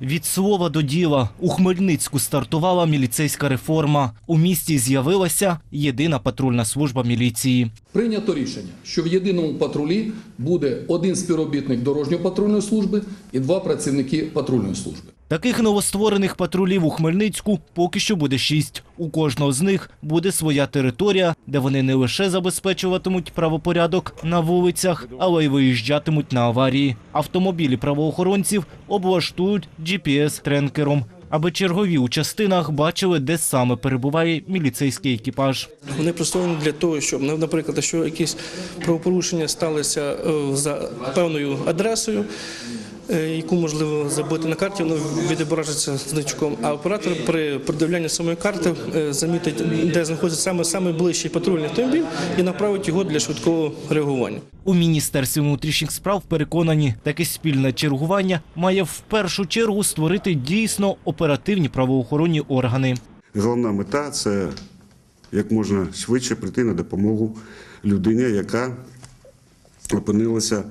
Від слова до діла у Хмельницьку стартувала міліцейська реформа. У місті з'явилася єдина патрульна служба міліції. Прийнято рішення, що в єдиному патрулі буде один співробітник дорожньо-патрульної служби і два працівники патрульної служби. Таких новостворених патрулів у Хмельницьку поки що буде шість. У кожного з них буде своя територія, де вони не лише забезпечуватимуть правопорядок на вулицях, але й виїжджатимуть на аварії. Автомобілі правоохоронців облаштують GPS-тренкером, аби чергові у частинах бачили, де саме перебуває міліцейський екіпаж. Вони пристосовані для того, щоб, наприклад, якщо якісь правопорушення сталися е, за певною адресою, яку можливо забити на карті, воно відображиться значком. А оператор при придивлянні самої карти е, замітить, де знаходиться саме саме ближчий патрульний автомобіль і направить його для швидкого реагування. У міністерстві внутрішніх справ переконані, таке спільне чергування має в першу чергу створити дійсно оперативні правоохоронні органи. Головна мета це як можна швидше прийти на допомогу людині, яка опинилася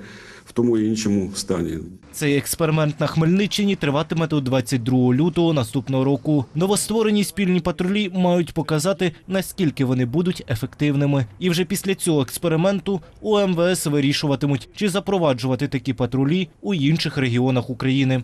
в тому і іншому стані. Цей експеримент на Хмельниччині триватиме до 22 лютого наступного року. Новостворені спільні патрулі мають показати, наскільки вони будуть ефективними. І вже після цього експерименту у МВС вирішуватимуть, чи запроваджувати такі патрулі у інших регіонах України.